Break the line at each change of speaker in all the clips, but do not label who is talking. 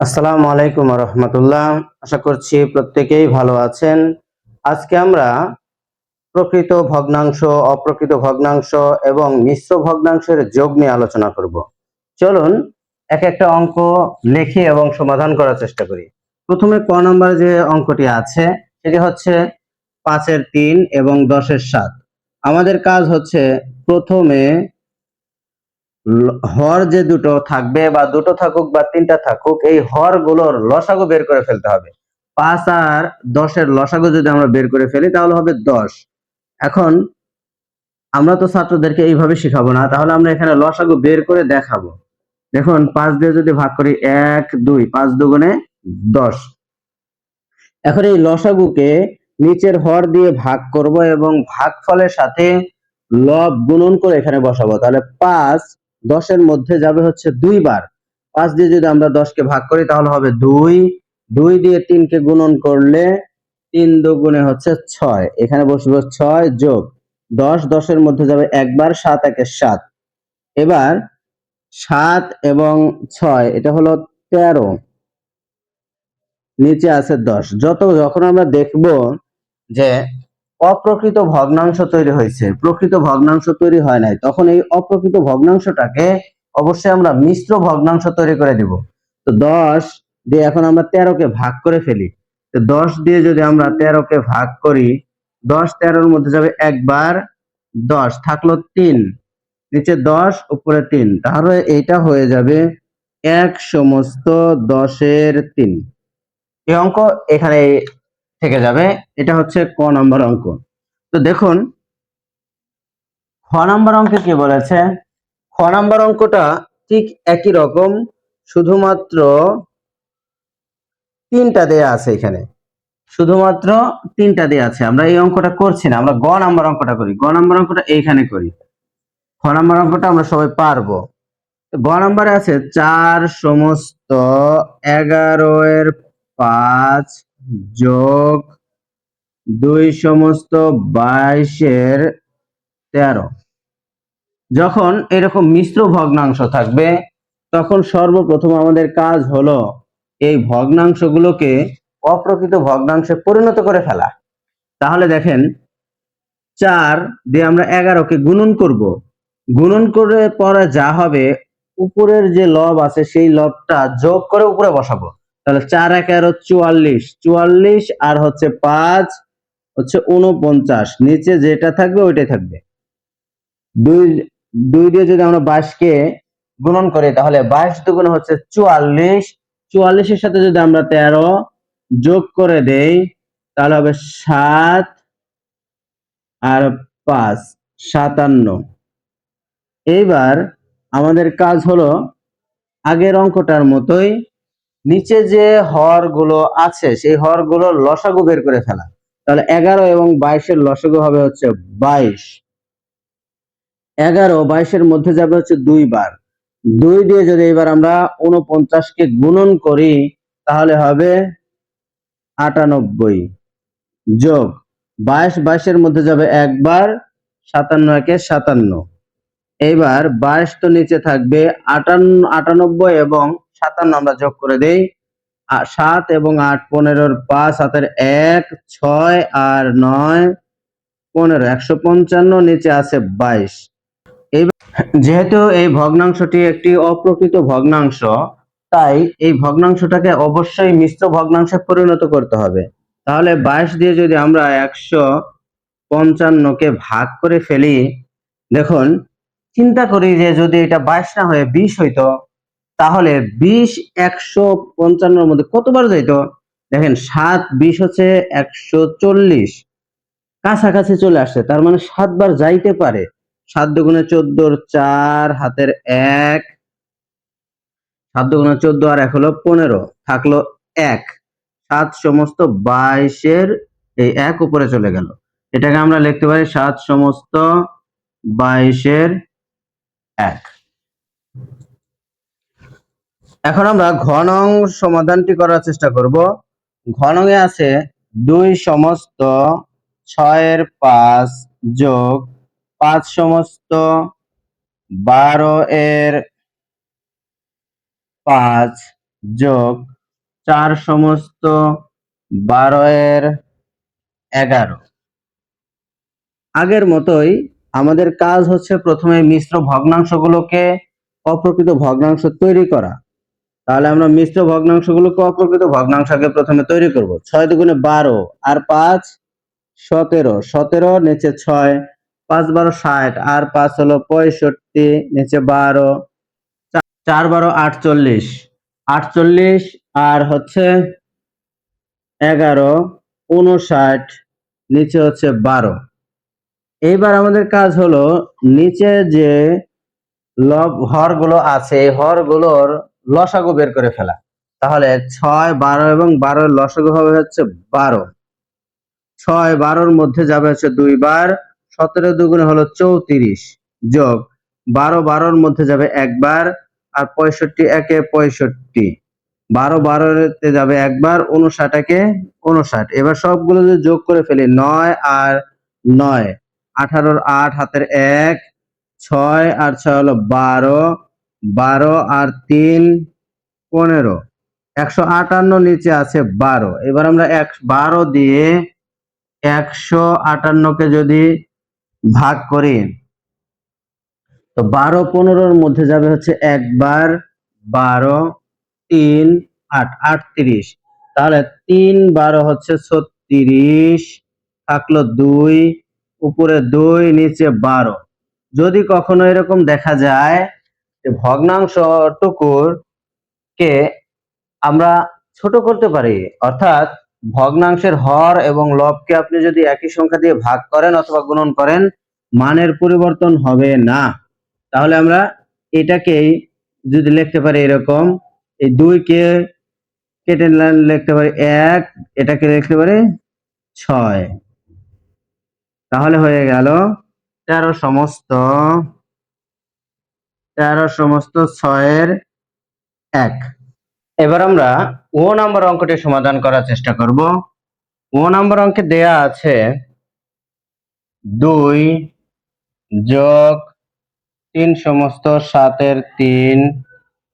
আসসালামু আলাইকুম রহমতুল্লাহ। আশা করছি প্রত্যেকেই ভালো আছেন। আজকে আমরা প্রকৃত ভগ্নাংশ, অপ্রকৃত ভগ্নাংশ এবং মিশ্র ভগ্নাংশের যোগ নিয়ে আলোচনা করব। চলুন এক একটা অঙ্ক লিখি এবং সমাধান করার চেষ্টা করি। প্রথমে ক নম্বর যে অঙ্কটি আছে, সেটি হচ্ছে পাঁচের তিন এবং দশের সাত। আমাদের কাজ হচ্ছে প্রথমে হর যে দুটো থাকবে বা দুটো থাকুক বা তিনটা থাকুক, এই হরগুলোর লসাগু বের করে ফেলতে হবে। পাঁচ আর দশের লসাগু যদি আমরা বের করে ফেলি, তাহলে হবে দশ। এখন আমরা তো ছাত্রদেরকে এইভাবে শিখাবো না, তাহলে আমরা এখানে লসাগু বের করে দেখাবো। দেখুন, পাঁচ দিয়ে যদি ভাগ করি, এক, দুই, পাঁচ দুগুণে দশ। এখন এই লসাগুকে নিচের হর দিয়ে ভাগ করব এবং ভাগফলের সাথে লব গুণন করে এখানে বসাবো। তাহলে পাঁচ দশের মধ্যে যাবে হচ্ছে দুইবার। পাঁচ দিয়ে যদি আমরা দশকে ভাগ করি, তাহলে হবে দুই। দুই দিয়ে তিনকে গুণন করলে তিন দুগুণে হচ্ছে ছয়। এখানে বসবে ছয় যোগ দশ। দশের মধ্যে যাবে একবার, সাত একে সাত। এবার সাত এবং ছয়, এটা হলো তেরো। নিচে আছে দশ। যত, যখন আমরা দেখব যে অপ্রকৃত ভগ্নাংশ তৈরি হয়েছে। প্রকৃত ভগ্নাংশ তৈরি হয় নাই। তখন এই অপ্রকৃত ভগ্নাংশটাকে অবশ্যই আমরা মিশ্র ভগ্নাংশ তৈরি করে দিব। তো দশ দিয়ে এখন আমরা তেরোকে ভাগ করে ফেলি। তো দশ দিয়ে যদি আমরা তেরোকে ভাগ করি, দশ তেরোর মধ্যে যাবে একবার দশ, থাকল তিন। নিচে দশ, উপরে তিন। তাহলে এইটা হয়ে যাবে এক সমস্ত দশের তিন। এই অঙ্ক এখানে থেকে যাবে। এটা হচ্ছে ক নম্বর অঙ্ক। তো দেখুন, খ নম্বর অঙ্কে কি বলেছে? খ নম্বর অঙ্কটা ঠিক একই রকম, শুধুমাত্র তিনটা দেয়া আছে এখানে। শুধুমাত্র তিনটা দেয়া আছে। আমরা এই অঙ্কটা করছি না, আমরা গ নাম্বার অঙ্কটা করি। গ নাম্বার অঙ্কটা এইখানে করি। খ নাম্বার অঙ্কটা আমরা সবাই পারব। গ নাম্বারে আছে চার সমস্ত এগারো এর পাঁচ যোগ দুই সমস্ত বাইশের তেরো। যখন এরকম মিশ্র ভগ্নাংশ থাকবে, তখন সর্বপ্রথম আমাদের কাজ হলো এই ভগ্নাংশগুলোকে অপ্রকৃত ভগ্নাংশে পরিণত করে ফেলা। তাহলে দেখেন, চার দিয়ে আমরা এগারোকে গুণন করব। গুণন করে পরে যা হবে, উপরের যে লব আছে, সেই লবটা যোগ করে উপরে বসাবো। তাহলে চার এগারো চুয়াল্লিশ চুয়াল্লিশ আর হচ্ছে পাঁচ, হচ্ছে উনপঞ্চাশ নিচে যেটা থাকবে ওইটাই থাকবে। দুই দুই দিয়ে যদি আমরা বাইশকে গুণন করি, তাহলে বাইশ দুগুণে হচ্ছে চুয়াল্লিশ। চুয়াল্লিশের সাথে যদি আমরা তেরো যোগ করে দেই, তাহলে হবে সাত আর পাঁচ, সাতান্ন। এইবার আমাদের কাজ হলো আগের অঙ্কটার মতোই নিচে যে হরগুলো আছে, সেই হরগুলো লসাগু বের করে ফেলা। তাহলে এগারো এবং বাইশের লসাগু হবে হচ্ছে বাইশ। এগারো বাইশের মধ্যে যাবে হচ্ছে দুইবার দুই দিয়ে যদি এবার আমরা উনপঞ্চাশকে গুণন করি, তাহলে হবে আটানব্বই। যোগ, বাইশ বাইশের মধ্যে যাবে একবার সাতান্ন একে সাতান্ন। এইবার বাইশ তো নিচে থাকবে আটান্ন, আটানব্বই এবং সাতান্ন আমরা যোগ করে দেই। সাত এবং আট, পনেরোর পাঁচ হাতের এক, ছয় আর নয়, পনেরো, একশো পঞ্চান্ন, নিচে আছে বাইশ। যেহেতু এই ভগ্নাংশটি একটি অপ্রকৃত ভগ্নাংশ, তাই এই ভগ্নাংশটাকে অবশ্যই মিশ্র ভগ্নাংশে পরিণত করতে হবে। তাহলে বাইশ দিয়ে যদি আমরা একশো পঞ্চান্নকে ভাগ করে ফেলি, দেখুন, চিন্তা করি যে যদি এটা বাইশ না হয়ে বিশ হইতো তাহলে বিশ একশো পঞ্চান্নর মধ্যে কতবার যাইতো? দেখেন, সাত বিশ হচ্ছে একশো চল্লিশ। কাছাকাছি চলে আসছে, তার মানে সাতবার যাইতে পারে। সাত দুগুণে চোদ্দোর চার, হাতের এক। সাত দুগুণে চোদ্দ আর এক হলো পনেরো, থাকল এক। সাত সমস্ত বাইশের এই এক উপরে চলে গেল। এটাকে আমরা লিখতে পারি সাত সমস্ত বাইশের এক। এখন আমরা ঘনং সমাধানটি করার চেষ্টা করব। ঘনঙে আছে দুই সমস্ত ছয়ের পাঁচ যোগ পাঁচ সমস্ত বারো এর পাঁচ যোগ চার সমস্ত বারো এর এগারো। আগের মতোই আমাদের কাজ হচ্ছে প্রথমে মিশ্র ভগ্নাংশগুলোকে অপ্রকৃত ভগ্নাংশ তৈরি করা। তাহলে আমরা মিশ্র ভগ্নাংশগুলোকে অপ্রকৃত ভগ্নাংশকে প্রথমে তৈরি করব। ছয় দুগুণে বারো আর পাঁচ সতেরো। সতেরো নিচে ছয়, পাঁচ বারো ষাট, আর পাঁচ হলো পঁয়ষট্টি নিচে বারো চার বারো আটচল্লিশ। আটচল্লিশ আর হচ্ছে এগারো, উনষাট, নিচে হচ্ছে বারো। এইবার আমাদের কাজ হলো নিচে যে লব হরগুলো আছে, এই হরগুলোর লসাগু বের করে ফেলা। তাহলে ছয়, বারো এবং বারোর লসাগু হবে হচ্ছে বারো। ছয়, বারোর মধ্যে যাবে হচ্ছে দুইবার। সতেরো দুগুণে হলো চৌত্রিশ যোগ বারো, বারোর মধ্যে যাবে একবার আর পঁয়ষট্টি একে পঁয়ষট্টি। বারো, বারোতে যাবে একবার, উনষাট একে উনষাট। এবার সবগুলো যদি যোগ করে ফেলি, নয় আর নয়। আঠারোর আট হাতের এক, ছয় আর ছয় হলো বারো। বারো আর তিন, পনেরো। একশো আটান্ন নিচে আছে বারো। এবার আমরা এক, বারো দিয়ে একশো আটান্নকে যদি ভাগ করি, তো বারো পনেরোর মধ্যে যাবে হচ্ছে একবার বারো, তিন, আট, আটত্রিশ। তাহলে তিন বারো হচ্ছে ছত্রিশ, থাকল দুই, উপরে দুই, নিচে বারো। যদি কখনো এরকম দেখা যায় ভগ্নাংশ টুকুর কে আমরা ছোট করতে পারি। অর্থাৎ ভগ্নাংশের হর এবং লবকে আপনি যদি একই সংখ্যা দিয়ে ভাগ করেন অথবা গুণন করেন, মানের পরিবর্তন হবে না। তাহলে আমরা এটাকেই যদি লিখতে পারি এরকম, এই দুইকে কেটে লা- লিখতে পারি এক, এটাকে লিখতে পারি ছয়। তাহলে হয়ে গেল তেরো সমস্ত তেরো সমস্ত ছয়ের এক। এবার আমরা ও নাম্বার অঙ্কটি সমাধান করার চেষ্টা করব। ও নাম্বার অঙ্কে দেয়া আছে দুই যোগ তিন সমস্ত সাতের তিন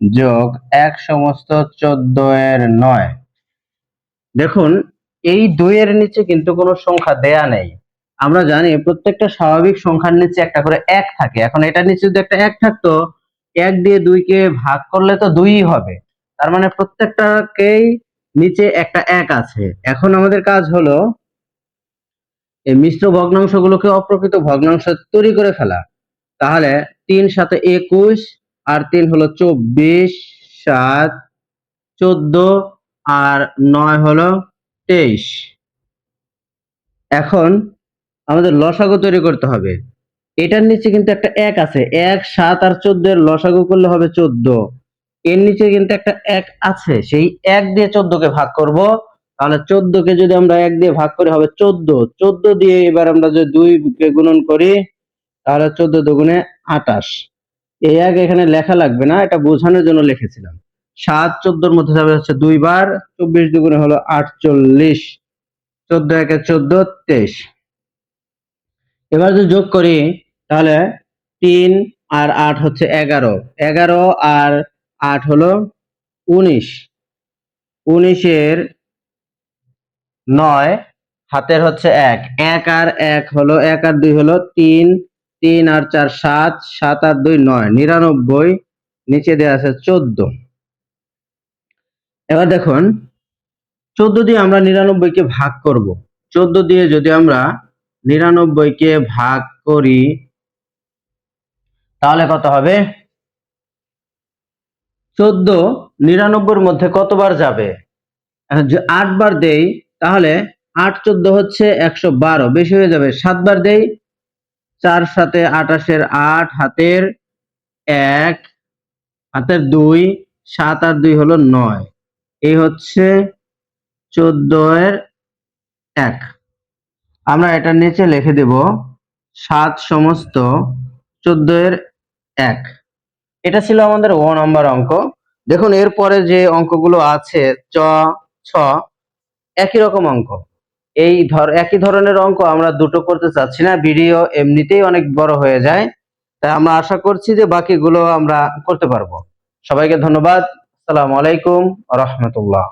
যোগ এক সমস্ত চোদ্দ এর নয়। দেখুন, এই দুইয়ের নিচে কিন্তু কোনো সংখ্যা দেয়া নেই। আমরা জানি প্রত্যেকটা স্বাভাবিক সংখ্যার নিচে একটা করে এক থাকে। এখন এটার নিচে যদি একটা এক থাকতো, এক দিয়ে দুইকে ভাগ করলে তো দুই হবে। তার মানে প্রত্যেকটাকেই নিচে একটা এক আছে। এখন আমাদের কাজ হলো, এই মিশ্র ভগ্নাংশগুলোকে অপ্রকৃত ভগ্নাংশ তৈরি করে ফেলা। তাহলে তিন সাথে একুশ আর তিন হলো চব্বিশ, সাত, চোদ্দ আর নয় হলো তেইশ। এখন আমাদের লসাগু তৈরি করতে হবে। এটার নিচে কিন্তু একটা এক আছে। এক, সাত আর চোদ্দ এর লসাগু করলে হবে চোদ্দ। এর নিচে কিন্তু একটা এক আছে। সেই এক দিয়ে চোদ্দকে ভাগ করব। তাহলে চোদ্দকে যদি আমরা এক দিয়ে ভাগ করি হবে চোদ্দ। চোদ্দ দিয়ে এবার আমরা যদি দুই কে গুণন করি, তাহলে চোদ্দ দুগুণে আটাশ এই এক এখানে লেখা লাগবে না, এটা বোঝানোর জন্য লিখেছিলাম। সাত চোদ্দোর মধ্যে যাবে হচ্ছে দুইবার, চব্বিশ দুগুণে হলো আটচল্লিশ। চোদ্দ একে চোদ্দ, তেইশ। এবার যদি যোগ করি, তাহলে তিন আর আট হচ্ছে এগারো। এগারো আর আট হলো উনিশ। উনিশের নয়, হাতের হচ্ছে এক। এক আর এক হলো, এক আর দুই হলো তিন। তিন আর চার, সাত। সাত আর দুই, নয়। নিরানব্বই, নিচে দেওয়া আছে চোদ্দ। এবার দেখুন, চোদ্দ দিয়ে আমরা নিরানব্বইকে ভাগ করব। চোদ্দ দিয়ে যদি আমরা নিরানব্বইকে ভাগ করি, তাহলে কত হবে? চোদ্দ, নিরানব্বইয়ের মধ্যে কতবার যাবে? আটবার দেই, তাহলে আট চোদ্দ হচ্ছে একশো বারো, বেশি হয়ে যাবে সাতবার দেই, চার সাথে আটাশের আট, হাতের এক, হাতের দুই, সাত আর দুই হলো নয়। এই হচ্ছে চোদ্দ এর এক। আমরা এটার নিচে লিখে দেব সাত সমস্ত চোদ্দ এর এক। এটা ছিল আমাদের ও নম্বর অঙ্ক। দেখুন, এরপরে যে অঙ্কগুলো আছে, চ, ছ, একই রকম অঙ্ক। এই ধর, একই ধরনের অঙ্ক আমরা দুটো করতে চাচ্ছি না, ভিডিও এমনিতেই অনেক বড় হয়ে যায়। তাই আমরা আশা করছি যে বাকিগুলো আমরা করতে পারব। সবাইকে ধন্যবাদ। আসসালামু আলাইকুম রহমতুল্লাহ।